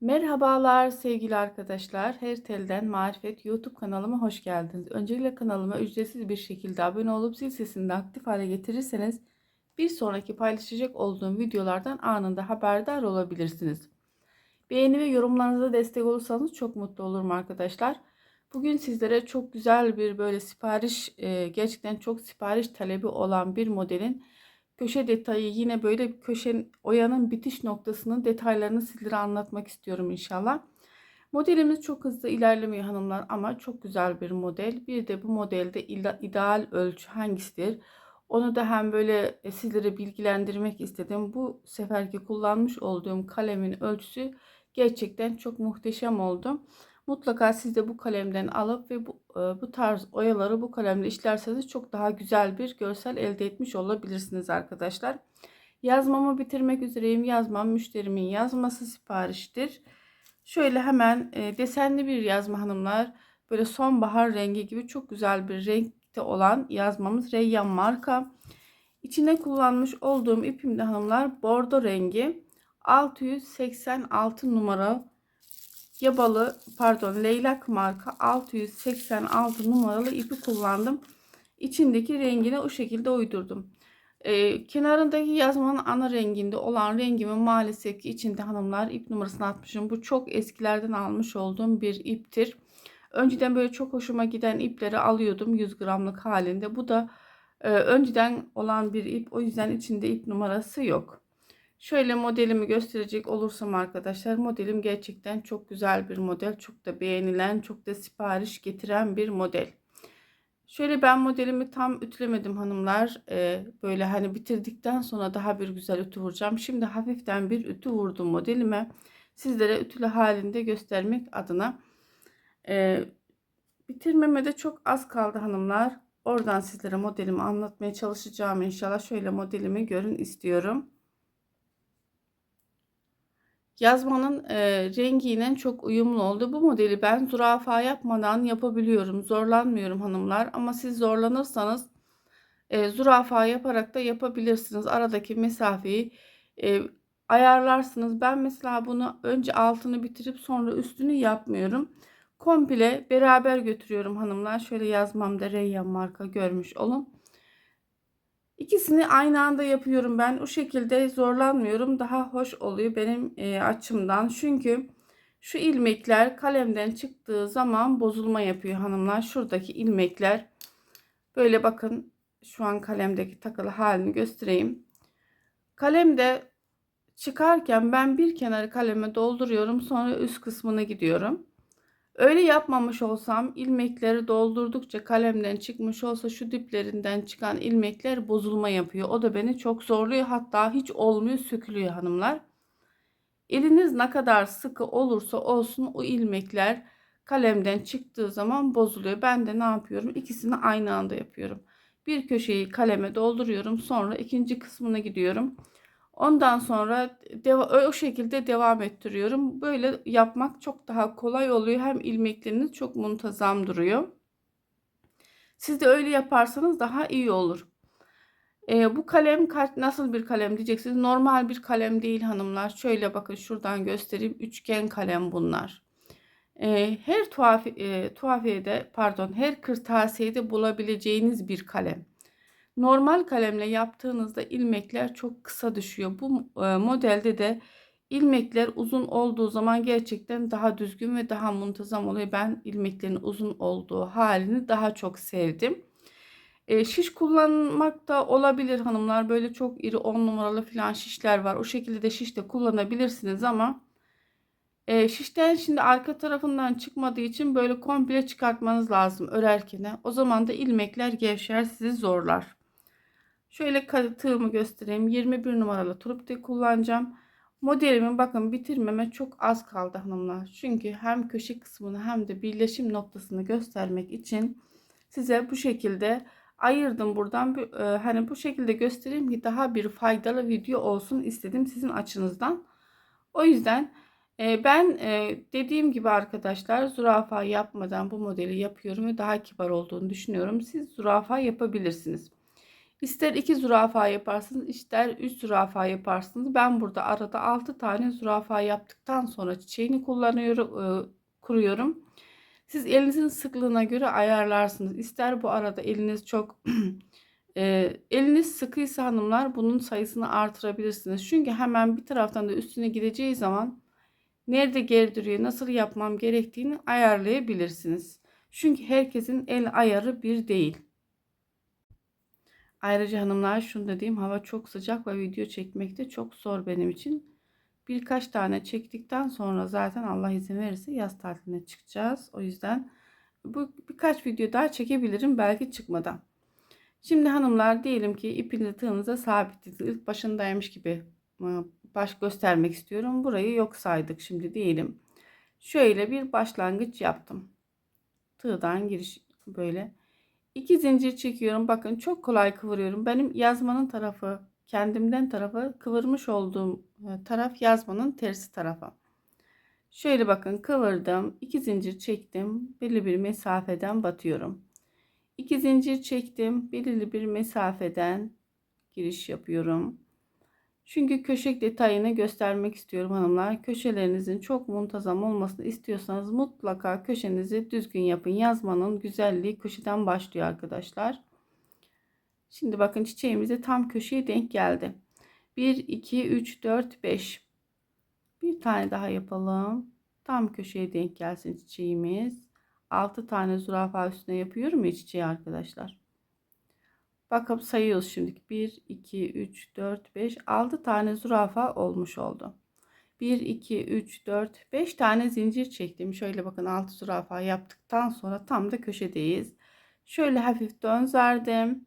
Merhabalar sevgili arkadaşlar. Her telden marifet YouTube kanalıma hoş geldiniz. Öncelikle kanalıma ücretsiz bir şekilde abone olup zil sesini de aktif hale getirirseniz bir sonraki paylaşacak olduğum videolardan anında haberdar olabilirsiniz. Beğeni ve yorumlarınıza destek olursanız çok mutlu olurum arkadaşlar. Bugün sizlere çok güzel bir böyle sipariş e, gerçekten çok sipariş talebi olan bir modelin köşe detayı yine böyle köşenin oyanın bitiş noktasının detaylarını sizlere anlatmak istiyorum inşallah. Modelimiz çok hızlı ilerlemiyor hanımlar ama çok güzel bir model. Bir de bu modelde ideal ölçü hangisidir? Onu da hem böyle e, sizlere bilgilendirmek istedim. Bu seferki kullanmış olduğum kalemin ölçüsü gerçekten çok muhteşem oldu. Mutlaka siz de bu kalemden alıp ve bu, e, bu tarz oyaları bu kalemle işlerseniz çok daha güzel bir görsel elde etmiş olabilirsiniz arkadaşlar. Yazmamı bitirmek üzereyim. Yazmam müşterimin yazması sipariştir. Şöyle hemen e, desenli bir yazma hanımlar. Böyle sonbahar rengi gibi çok güzel bir renkte olan yazmamız Reyyan marka. İçine kullanmış olduğum ipim de hanımlar bordo rengi. 686 numara yabalı pardon leylak marka 686 numaralı ipi kullandım. İçindeki rengine o şekilde uydurdum. Ee, kenarındaki yazmanın ana renginde olan rengimi maalesef ki içinde hanımlar ip numarasını atmışım. Bu çok eskilerden almış olduğum bir iptir. Önceden böyle çok hoşuma giden ipleri alıyordum 100 gramlık halinde. Bu da e, önceden olan bir ip. O yüzden içinde ip numarası yok. Şöyle modelimi gösterecek olursam arkadaşlar modelim gerçekten çok güzel bir model. Çok da beğenilen, çok da sipariş getiren bir model. Şöyle ben modelimi tam ütülemedim hanımlar. Ee, böyle hani bitirdikten sonra daha bir güzel ütü vuracağım. Şimdi hafiften bir ütü vurdum modelime. Sizlere ütülü halinde göstermek adına. Ee, bitirmeme de çok az kaldı hanımlar. Oradan sizlere modelimi anlatmaya çalışacağım inşallah. Şöyle modelimi görün istiyorum. Yazmanın e, rengiyle çok uyumlu oldu. Bu modeli ben zürafa yapmadan yapabiliyorum. Zorlanmıyorum hanımlar. Ama siz zorlanırsanız e, zürafa yaparak da yapabilirsiniz. Aradaki mesafeyi e, ayarlarsınız. Ben mesela bunu önce altını bitirip sonra üstünü yapmıyorum. Komple beraber götürüyorum hanımlar. Şöyle yazmamda Reyyan marka görmüş olun. İkisini aynı anda yapıyorum ben. O şekilde zorlanmıyorum. Daha hoş oluyor benim e, açımdan. Çünkü şu ilmekler kalemden çıktığı zaman bozulma yapıyor hanımlar. Şuradaki ilmekler böyle bakın şu an kalemdeki takılı halini göstereyim. Kalemde çıkarken ben bir kenarı kaleme dolduruyorum. Sonra üst kısmına gidiyorum. Öyle yapmamış olsam ilmekleri doldurdukça kalemden çıkmış olsa şu diplerinden çıkan ilmekler bozulma yapıyor. O da beni çok zorluyor. Hatta hiç olmuyor sökülüyor hanımlar. Eliniz ne kadar sıkı olursa olsun o ilmekler kalemden çıktığı zaman bozuluyor. Ben de ne yapıyorum? İkisini aynı anda yapıyorum. Bir köşeyi kaleme dolduruyorum. Sonra ikinci kısmına gidiyorum. Ondan sonra o şekilde devam ettiriyorum. Böyle yapmak çok daha kolay oluyor. Hem ilmekleriniz çok muntazam duruyor. Siz de öyle yaparsanız daha iyi olur. E, bu kalem nasıl bir kalem diyeceksiniz. Normal bir kalem değil hanımlar. Şöyle bakın şuradan göstereyim. Üçgen kalem bunlar. E, her tuhaf, e, tuhafiyede pardon her kırtasiyede bulabileceğiniz bir kalem. Normal kalemle yaptığınızda ilmekler çok kısa düşüyor. Bu e, modelde de ilmekler uzun olduğu zaman gerçekten daha düzgün ve daha muntazam oluyor. Ben ilmeklerin uzun olduğu halini daha çok sevdim. E, şiş kullanmak da olabilir hanımlar. Böyle çok iri 10 numaralı falan şişler var. O şekilde de şiş de kullanabilirsiniz ama e, şişten şimdi arka tarafından çıkmadığı için böyle komple çıkartmanız lazım örerken. O zaman da ilmekler gevşer sizi zorlar. Şöyle tığımı göstereyim. 21 numaralı turp kullanacağım. Modelimin bakın bitirmeme çok az kaldı hanımlar. Çünkü hem köşe kısmını hem de birleşim noktasını göstermek için size bu şekilde ayırdım buradan. E, hani bu şekilde göstereyim ki daha bir faydalı video olsun istedim sizin açınızdan. O yüzden e, ben e, dediğim gibi arkadaşlar zürafa yapmadan bu modeli yapıyorum ve daha kibar olduğunu düşünüyorum. Siz zürafa yapabilirsiniz. İster 2 zürafa yaparsınız, ister 3 zürafa yaparsınız. Ben burada arada 6 tane zürafa yaptıktan sonra çiçeğini kullanıyorum, e, kuruyorum. Siz elinizin sıklığına göre ayarlarsınız. İster bu arada eliniz çok e, eliniz sıkıysa hanımlar bunun sayısını artırabilirsiniz. Çünkü hemen bir taraftan da üstüne gideceği zaman nerede gerdiriyor, nasıl yapmam gerektiğini ayarlayabilirsiniz. Çünkü herkesin el ayarı bir değil. Ayrıca hanımlar şunu da diyeyim hava çok sıcak ve video çekmek de çok zor benim için. Birkaç tane çektikten sonra zaten Allah izin verirse yaz tatiline çıkacağız. O yüzden bu birkaç video daha çekebilirim belki çıkmadan. Şimdi hanımlar diyelim ki ipinizi tığınıza sabitlediniz. İlk başındaymış gibi baş göstermek istiyorum. Burayı yok saydık şimdi diyelim. Şöyle bir başlangıç yaptım. Tığdan giriş böyle. İki zincir çekiyorum. Bakın çok kolay kıvırıyorum. Benim yazmanın tarafı kendimden tarafı kıvırmış olduğum e, taraf yazmanın tersi tarafa. Şöyle bakın kıvırdım. iki zincir çektim. Belirli bir mesafeden batıyorum. İki zincir çektim. Belirli bir mesafeden giriş yapıyorum. Çünkü köşek detayını göstermek istiyorum hanımlar. Köşelerinizin çok muntazam olmasını istiyorsanız mutlaka köşenizi düzgün yapın. Yazmanın güzelliği köşeden başlıyor arkadaşlar. Şimdi bakın çiçeğimize tam köşeye denk geldi. 1, 2, 3, 4, 5. Bir tane daha yapalım. Tam köşeye denk gelsin çiçeğimiz. 6 tane zürafa üstüne yapıyorum ya çiçeği arkadaşlar. Bakın sayıyoruz şimdi. 1, 2, 3, 4, 5, 6 tane zürafa olmuş oldu. 1, 2, 3, 4, 5 tane zincir çektim. Şöyle bakın 6 zürafa yaptıktan sonra tam da köşedeyiz. Şöyle hafif dönzerdim.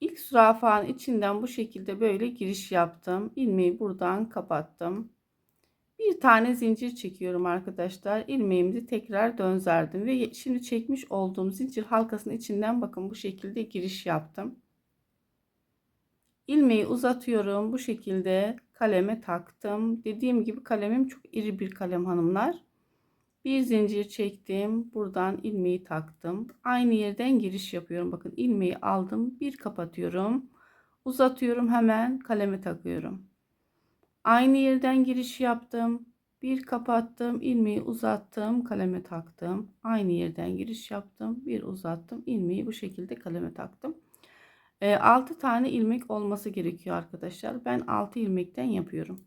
İlk zürafanın içinden bu şekilde böyle giriş yaptım. İlmeği buradan kapattım. Bir tane zincir çekiyorum arkadaşlar. İlmeğimizi tekrar dönzerdim ve şimdi çekmiş olduğum zincir halkasının içinden bakın bu şekilde giriş yaptım. İlmeği uzatıyorum. Bu şekilde kaleme taktım. Dediğim gibi kalemim çok iri bir kalem hanımlar. Bir zincir çektim. Buradan ilmeği taktım. Aynı yerden giriş yapıyorum. Bakın ilmeği aldım. Bir kapatıyorum. Uzatıyorum hemen kaleme takıyorum. Aynı yerden giriş yaptım. Bir kapattım. ilmeği uzattım. Kaleme taktım. Aynı yerden giriş yaptım. Bir uzattım. ilmeği bu şekilde kaleme taktım. E, 6 tane ilmek olması gerekiyor arkadaşlar. Ben 6 ilmekten yapıyorum.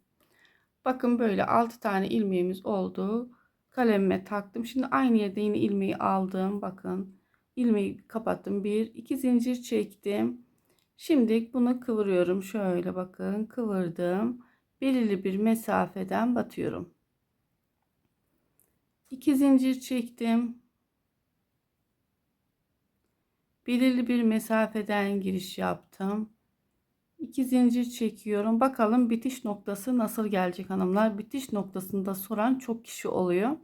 Bakın böyle 6 tane ilmeğimiz oldu kalemime taktım. Şimdi aynı yerde yine ilmeği aldım. Bakın ilmeği kapattım. Bir iki zincir çektim. Şimdi bunu kıvırıyorum. Şöyle bakın kıvırdım. Belirli bir mesafeden batıyorum. İki zincir çektim. Belirli bir mesafeden giriş yaptım. İki zincir çekiyorum. Bakalım bitiş noktası nasıl gelecek hanımlar. Bitiş noktasında soran çok kişi oluyor.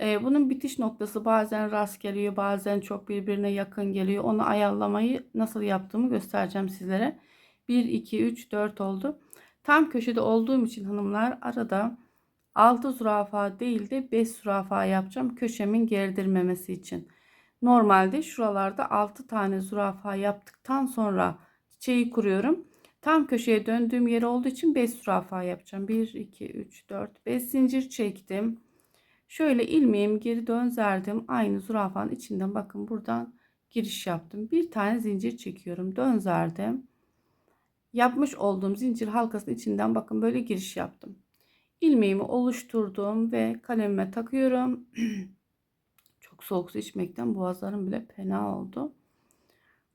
Ee, bunun bitiş noktası bazen rast geliyor, bazen çok birbirine yakın geliyor. Onu ayarlamayı nasıl yaptığımı göstereceğim sizlere. 1, 2, 3, 4 oldu. Tam köşede olduğum için hanımlar arada 6 zürafa değil de 5 zürafa yapacağım. Köşemin gerdirmemesi için. Normalde şuralarda 6 tane zürafa yaptıktan sonra çiçeği kuruyorum. Tam köşeye döndüğüm yer olduğu için 5 zürafa yapacağım. 1, 2, 3, 4, 5 zincir çektim. Şöyle ilmeğimi geri dönzerdim. Aynı zürafanın içinden bakın buradan giriş yaptım. Bir tane zincir çekiyorum. Dönzerdim. Yapmış olduğum zincir halkasının içinden bakın böyle giriş yaptım. İlmeğimi oluşturdum ve kalemime takıyorum. Çok soğuk su içmekten boğazlarım bile fena oldu.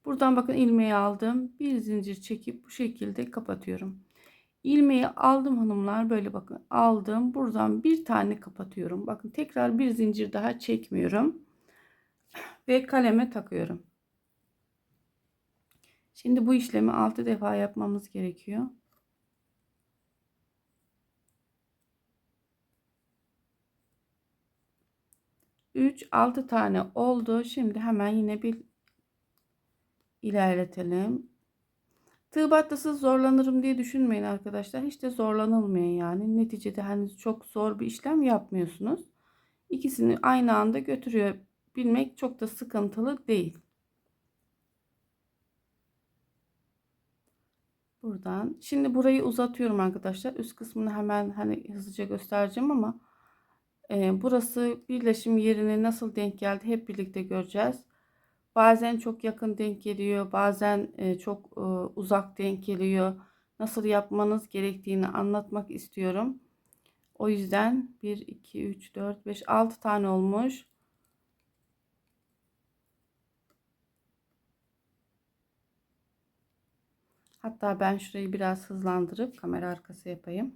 Buradan bakın ilmeği aldım. Bir zincir çekip bu şekilde kapatıyorum ilmeği aldım hanımlar böyle bakın aldım buradan bir tane kapatıyorum bakın tekrar bir zincir daha çekmiyorum ve kaleme takıyorum şimdi bu işlemi 6 defa yapmamız gerekiyor Üç, altı tane oldu. Şimdi hemen yine bir ilerletelim. Tığ battasız zorlanırım diye düşünmeyin arkadaşlar. Hiç de zorlanılmıyor yani. Neticede hani çok zor bir işlem yapmıyorsunuz. İkisini aynı anda götürüyor bilmek çok da sıkıntılı değil. Buradan. Şimdi burayı uzatıyorum arkadaşlar. Üst kısmını hemen hani hızlıca göstereceğim ama e, burası birleşim yerine nasıl denk geldi hep birlikte göreceğiz. Bazen çok yakın denk geliyor. Bazen e, çok e, uzak denk geliyor. Nasıl yapmanız gerektiğini anlatmak istiyorum. O yüzden 1, 2, 3, 4, 5, 6 tane olmuş. Hatta ben şurayı biraz hızlandırıp kamera arkası yapayım.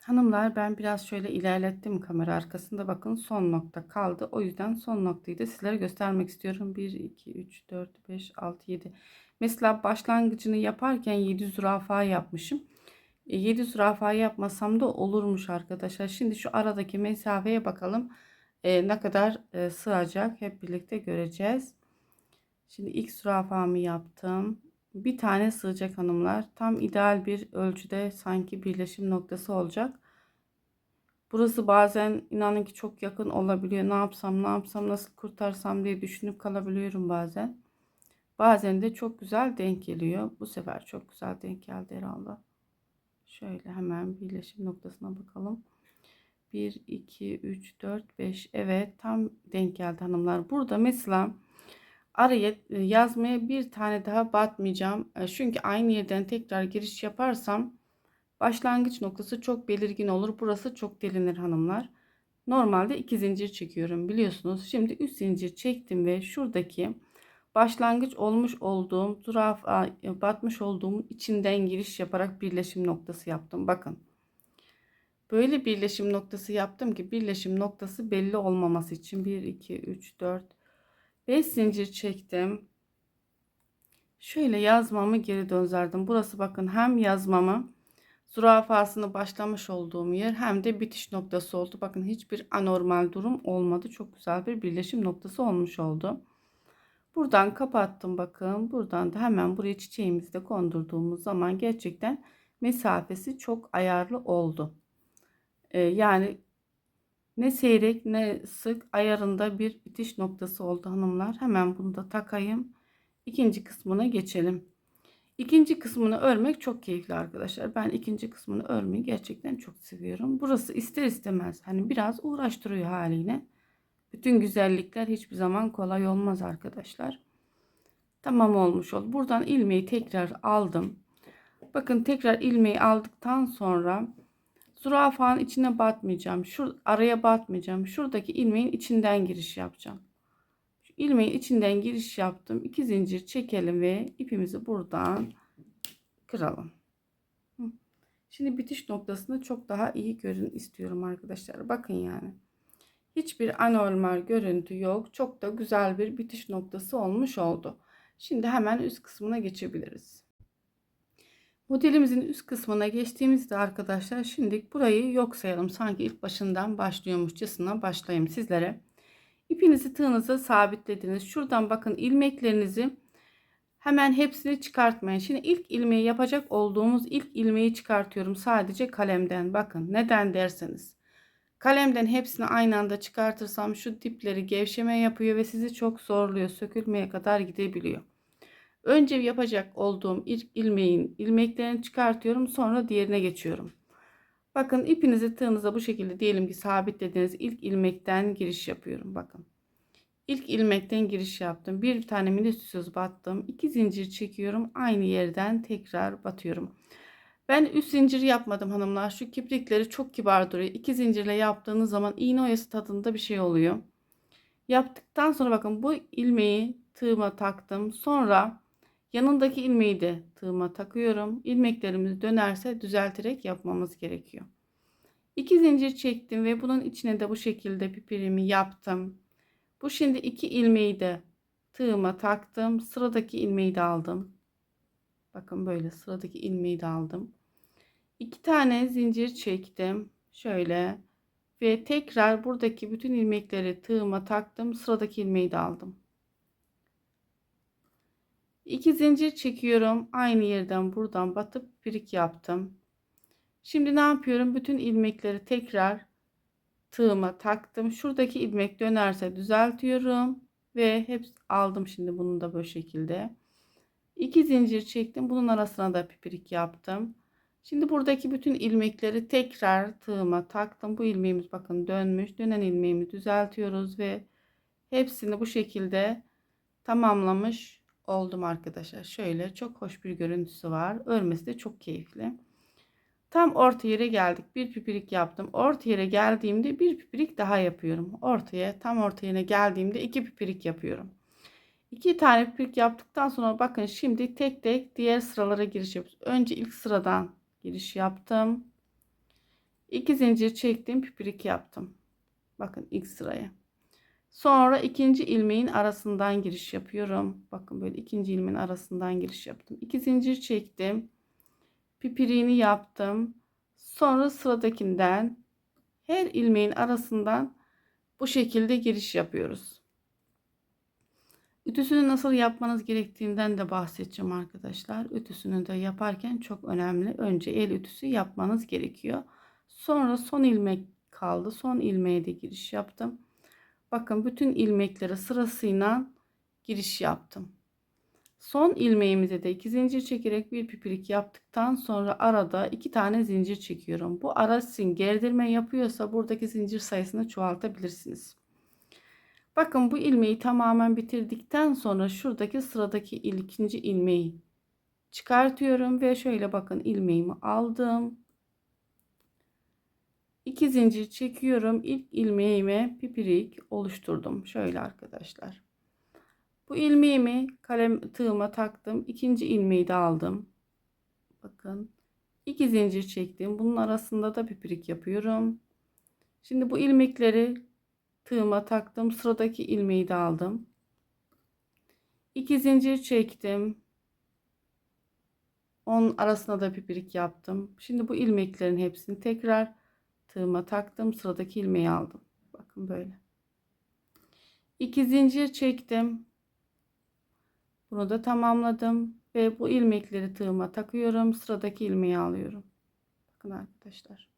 Hanımlar ben biraz şöyle ilerlettim kamera arkasında. Bakın son nokta kaldı. O yüzden son noktayı da sizlere göstermek istiyorum. 1, 2, 3, 4, 5, 6, 7. Mesela başlangıcını yaparken 7 zürafa yapmışım. 7 e, zürafa yapmasam da olurmuş arkadaşlar. Şimdi şu aradaki mesafeye bakalım. E, ne kadar e, sığacak hep birlikte göreceğiz. Şimdi ilk zürafamı yaptım. Bir tane sığacak hanımlar. Tam ideal bir ölçüde sanki birleşim noktası olacak. Burası bazen inanın ki çok yakın olabiliyor. Ne yapsam ne yapsam nasıl kurtarsam diye düşünüp kalabiliyorum bazen. Bazen de çok güzel denk geliyor. Bu sefer çok güzel denk geldi herhalde. Şöyle hemen birleşim noktasına bakalım. 1, 2, 3, 4, 5. Evet tam denk geldi hanımlar. Burada mesela araya e, yazmaya bir tane daha batmayacağım. E, çünkü aynı yerden tekrar giriş yaparsam başlangıç noktası çok belirgin olur. Burası çok delinir hanımlar. Normalde iki zincir çekiyorum biliyorsunuz. Şimdi üç zincir çektim ve şuradaki başlangıç olmuş olduğum zürafa e, batmış olduğum içinden giriş yaparak birleşim noktası yaptım. Bakın. Böyle birleşim noktası yaptım ki birleşim noktası belli olmaması için 1 2 3 4 5 zincir çektim. Şöyle yazmamı geri döndürdüm. Burası bakın hem yazmamı zürafasını başlamış olduğum yer hem de bitiş noktası oldu. Bakın hiçbir anormal durum olmadı. Çok güzel bir birleşim noktası olmuş oldu. Buradan kapattım bakın. Buradan da hemen buraya çiçeğimizi de kondurduğumuz zaman gerçekten mesafesi çok ayarlı oldu. Ee, yani ne seyrek ne sık ayarında bir bitiş noktası oldu hanımlar. Hemen bunu da takayım. İkinci kısmına geçelim. İkinci kısmını örmek çok keyifli arkadaşlar. Ben ikinci kısmını örmeyi gerçekten çok seviyorum. Burası ister istemez hani biraz uğraştırıyor haliyle. Bütün güzellikler hiçbir zaman kolay olmaz arkadaşlar. Tamam olmuş oldu. Buradan ilmeği tekrar aldım. Bakın tekrar ilmeği aldıktan sonra zürafanın içine batmayacağım. Şu araya batmayacağım. Şuradaki ilmeğin içinden giriş yapacağım. Şu ilmeğin içinden giriş yaptım. İki zincir çekelim ve ipimizi buradan kıralım. Şimdi bitiş noktasında çok daha iyi görün istiyorum arkadaşlar. Bakın yani. Hiçbir anormal görüntü yok. Çok da güzel bir bitiş noktası olmuş oldu. Şimdi hemen üst kısmına geçebiliriz. Modelimizin üst kısmına geçtiğimizde arkadaşlar şimdi burayı yok sayalım. Sanki ilk başından başlıyormuşçasına başlayayım sizlere. İpinizi tığınıza sabitlediniz. Şuradan bakın ilmeklerinizi hemen hepsini çıkartmayın. Şimdi ilk ilmeği yapacak olduğumuz ilk ilmeği çıkartıyorum sadece kalemden. Bakın neden derseniz. Kalemden hepsini aynı anda çıkartırsam şu dipleri gevşeme yapıyor ve sizi çok zorluyor. Sökülmeye kadar gidebiliyor. Önce yapacak olduğum ilmeğin ilmeklerini çıkartıyorum. Sonra diğerine geçiyorum. Bakın ipinizi tığınıza bu şekilde diyelim ki sabitlediğiniz ilk ilmekten giriş yapıyorum. Bakın. İlk ilmekten giriş yaptım. Bir tane minüsüz battım. iki zincir çekiyorum. Aynı yerden tekrar batıyorum. Ben üst zincir yapmadım hanımlar. Şu kiprikleri çok kibar duruyor. İki zincirle yaptığınız zaman iğne oyası tadında bir şey oluyor. Yaptıktan sonra bakın bu ilmeği tığıma taktım. Sonra yanındaki ilmeği de tığıma takıyorum. İlmeklerimiz dönerse düzelterek yapmamız gerekiyor. İki zincir çektim ve bunun içine de bu şekilde pipirimi yaptım. Bu şimdi iki ilmeği de tığıma taktım. Sıradaki ilmeği de aldım. Bakın böyle sıradaki ilmeği de aldım. İki tane zincir çektim. Şöyle ve tekrar buradaki bütün ilmekleri tığıma taktım. Sıradaki ilmeği de aldım. İki zincir çekiyorum. Aynı yerden buradan batıp pirik yaptım. Şimdi ne yapıyorum? Bütün ilmekleri tekrar tığıma taktım. Şuradaki ilmek dönerse düzeltiyorum ve hep aldım şimdi bunu da böyle şekilde. 2 zincir çektim. Bunun arasına da pipirik yaptım. Şimdi buradaki bütün ilmekleri tekrar tığıma taktım. Bu ilmeğimiz bakın dönmüş. Dönen ilmeğimi düzeltiyoruz ve hepsini bu şekilde tamamlamış oldum arkadaşlar. Şöyle çok hoş bir görüntüsü var. Örmesi de çok keyifli. Tam orta yere geldik. Bir pipirik yaptım. Orta yere geldiğimde bir pipirik daha yapıyorum. Ortaya tam orta yere geldiğimde iki pipirik yapıyorum. İki tane pipirik yaptıktan sonra bakın şimdi tek tek diğer sıralara giriş yapıyoruz. Önce ilk sıradan giriş yaptım. İki zincir çektim, pipirik yaptım. Bakın ilk sıraya. Sonra ikinci ilmeğin arasından giriş yapıyorum. Bakın böyle ikinci ilmeğin arasından giriş yaptım. İki zincir çektim. Pipiriğini yaptım. Sonra sıradakinden her ilmeğin arasından bu şekilde giriş yapıyoruz. Ütüsünü nasıl yapmanız gerektiğinden de bahsedeceğim arkadaşlar. Ütüsünü de yaparken çok önemli. Önce el ütüsü yapmanız gerekiyor. Sonra son ilmek kaldı. Son ilmeğe de giriş yaptım. Bakın bütün ilmeklere sırasıyla giriş yaptım. Son ilmeğimize de iki zincir çekerek bir pipirik yaptıktan sonra arada iki tane zincir çekiyorum. Bu ara sizin gerdirme yapıyorsa buradaki zincir sayısını çoğaltabilirsiniz. Bakın bu ilmeği tamamen bitirdikten sonra şuradaki sıradaki ikinci ilmeği çıkartıyorum ve şöyle bakın ilmeğimi aldım. İki zincir çekiyorum. İlk ilmeğime pipirik oluşturdum. Şöyle arkadaşlar. Bu ilmeğimi kalem tığıma taktım. İkinci ilmeği de aldım. Bakın. iki zincir çektim. Bunun arasında da pipirik yapıyorum. Şimdi bu ilmekleri tığıma taktım. Sıradaki ilmeği de aldım. İki zincir çektim. Onun arasına da pipirik yaptım. Şimdi bu ilmeklerin hepsini tekrar tığıma taktım. Sıradaki ilmeği aldım. Bakın böyle. İki zincir çektim. Bunu da tamamladım ve bu ilmekleri tığıma takıyorum. Sıradaki ilmeği alıyorum. Bakın arkadaşlar.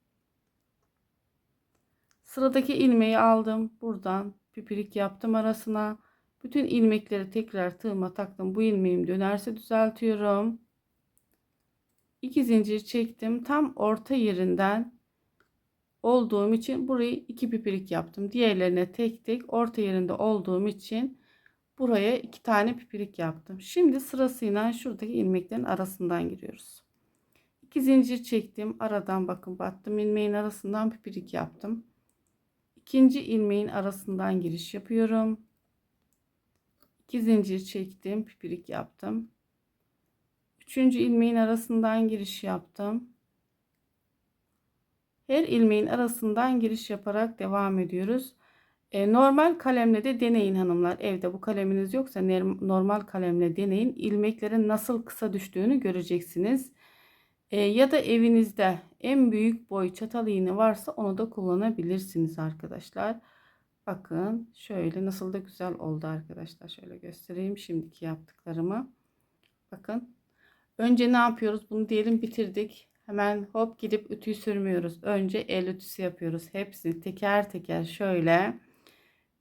Sıradaki ilmeği aldım. Buradan pipirik yaptım arasına. Bütün ilmekleri tekrar tığıma taktım. Bu ilmeğim dönerse düzeltiyorum. İki zincir çektim. Tam orta yerinden olduğum için burayı iki pipirik yaptım. Diğerlerine tek tek orta yerinde olduğum için buraya iki tane pipirik yaptım. Şimdi sırasıyla şuradaki ilmeklerin arasından giriyoruz. İki zincir çektim. Aradan bakın battım. ilmeğin arasından pipirik yaptım. İkinci ilmeğin arasından giriş yapıyorum. İki zincir çektim. Pipirik yaptım. Üçüncü ilmeğin arasından giriş yaptım. Her ilmeğin arasından giriş yaparak devam ediyoruz. E, normal kalemle de deneyin hanımlar. Evde bu kaleminiz yoksa normal kalemle deneyin. İlmeklerin nasıl kısa düştüğünü göreceksiniz. E, ya da evinizde en büyük boy çatal iğne varsa onu da kullanabilirsiniz arkadaşlar. Bakın şöyle nasıl da güzel oldu arkadaşlar. Şöyle göstereyim şimdiki yaptıklarımı. Bakın. Önce ne yapıyoruz? Bunu diyelim bitirdik. Hemen hop gidip ütüyü sürmüyoruz. Önce el ütüsü yapıyoruz. Hepsini teker teker şöyle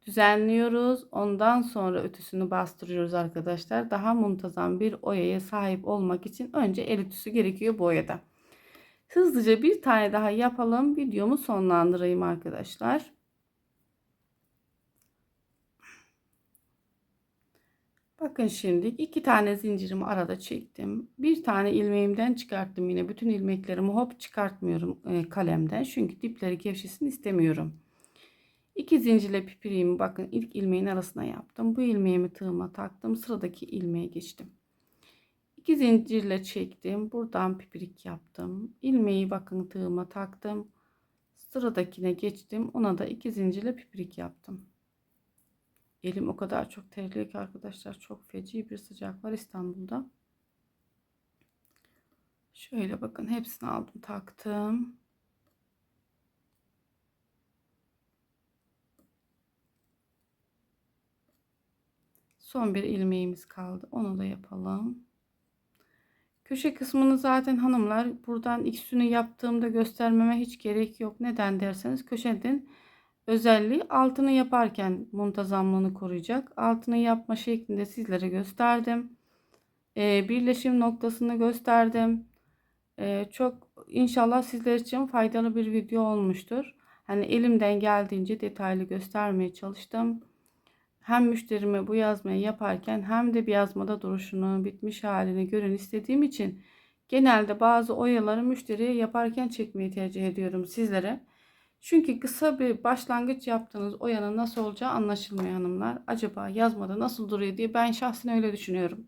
düzenliyoruz. Ondan sonra ütüsünü bastırıyoruz arkadaşlar. Daha muntazam bir oyaya sahip olmak için önce el ütüsü gerekiyor bu oyada. Hızlıca bir tane daha yapalım. Videomu sonlandırayım arkadaşlar. Bakın şimdi iki tane zincirimi arada çektim. Bir tane ilmeğimden çıkarttım yine. Bütün ilmeklerimi hop çıkartmıyorum e, kalemden. Çünkü dipleri gevşesin istemiyorum. İki zincirle pipiriğimi bakın ilk ilmeğin arasına yaptım. Bu ilmeğimi tığıma taktım. Sıradaki ilmeğe geçtim. İki zincirle çektim. Buradan pipirik yaptım. İlmeği bakın tığıma taktım. Sıradakine geçtim. Ona da iki zincirle pipirik yaptım. Elim o kadar çok terliyor ki arkadaşlar. Çok feci bir sıcak var İstanbul'da. Şöyle bakın hepsini aldım taktım. Son bir ilmeğimiz kaldı. Onu da yapalım. Köşe kısmını zaten hanımlar buradan üstünü yaptığımda göstermeme hiç gerek yok. Neden derseniz köşeden özelliği altını yaparken muntazamlığını koruyacak. Altını yapma şeklinde sizlere gösterdim. e, birleşim noktasını gösterdim. E, çok inşallah sizler için faydalı bir video olmuştur. Hani elimden geldiğince detaylı göstermeye çalıştım. Hem müşterime bu yazmayı yaparken hem de bir yazmada duruşunu, bitmiş halini görün istediğim için genelde bazı oyaları müşteriye yaparken çekmeyi tercih ediyorum sizlere. Çünkü kısa bir başlangıç yaptığınız oyanın nasıl olacağı anlaşılmıyor hanımlar. Acaba yazmada nasıl duruyor diye ben şahsen öyle düşünüyorum.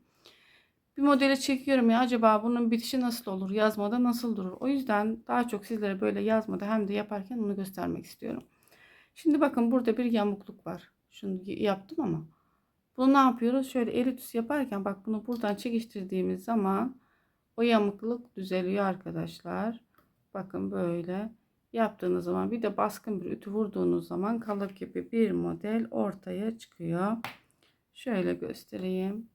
Bir modeli çekiyorum ya acaba bunun bitişi nasıl olur? Yazmada nasıl durur? O yüzden daha çok sizlere böyle yazmada hem de yaparken onu göstermek istiyorum. Şimdi bakın burada bir yamukluk var. Şunu yaptım ama. Bunu ne yapıyoruz? Şöyle elipс yaparken bak bunu buradan çekiştirdiğimiz zaman o yamukluk düzeliyor arkadaşlar. Bakın böyle yaptığınız zaman bir de baskın bir ütü vurduğunuz zaman kalıp gibi bir model ortaya çıkıyor. Şöyle göstereyim.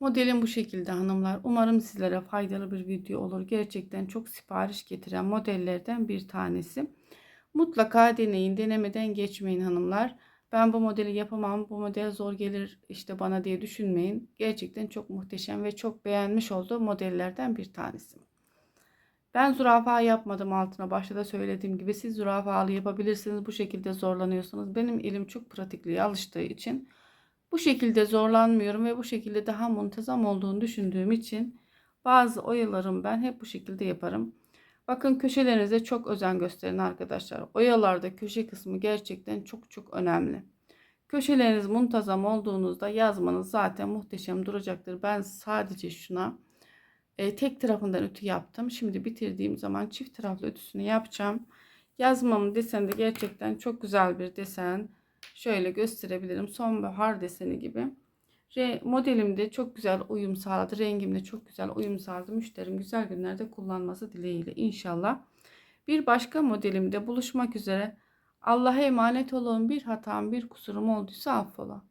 Modelim bu şekilde hanımlar. Umarım sizlere faydalı bir video olur. Gerçekten çok sipariş getiren modellerden bir tanesi. Mutlaka deneyin. Denemeden geçmeyin hanımlar. Ben bu modeli yapamam. Bu model zor gelir işte bana diye düşünmeyin. Gerçekten çok muhteşem ve çok beğenmiş olduğum modellerden bir tanesi. Ben zürafa yapmadım altına. Başta da söylediğim gibi siz zürafalı yapabilirsiniz. Bu şekilde zorlanıyorsunuz. Benim elim çok pratikliğe alıştığı için bu şekilde zorlanmıyorum ve bu şekilde daha muntazam olduğunu düşündüğüm için bazı oyalarım ben hep bu şekilde yaparım. Bakın köşelerinize çok özen gösterin arkadaşlar. Oyalarda köşe kısmı gerçekten çok çok önemli. Köşeleriniz muntazam olduğunuzda yazmanız zaten muhteşem duracaktır. Ben sadece şuna e, tek tarafından ütü yaptım. Şimdi bitirdiğim zaman çift taraflı ütüsünü yapacağım. Yazmamın deseni de gerçekten çok güzel bir desen. Şöyle gösterebilirim. Sonbahar deseni gibi. Re, modelim de çok güzel uyum sağladı. Rengim çok güzel uyum sağladı. Müşterim güzel günlerde kullanması dileğiyle inşallah. Bir başka modelimde buluşmak üzere. Allah'a emanet olun. Bir hatam, bir kusurum olduysa affola.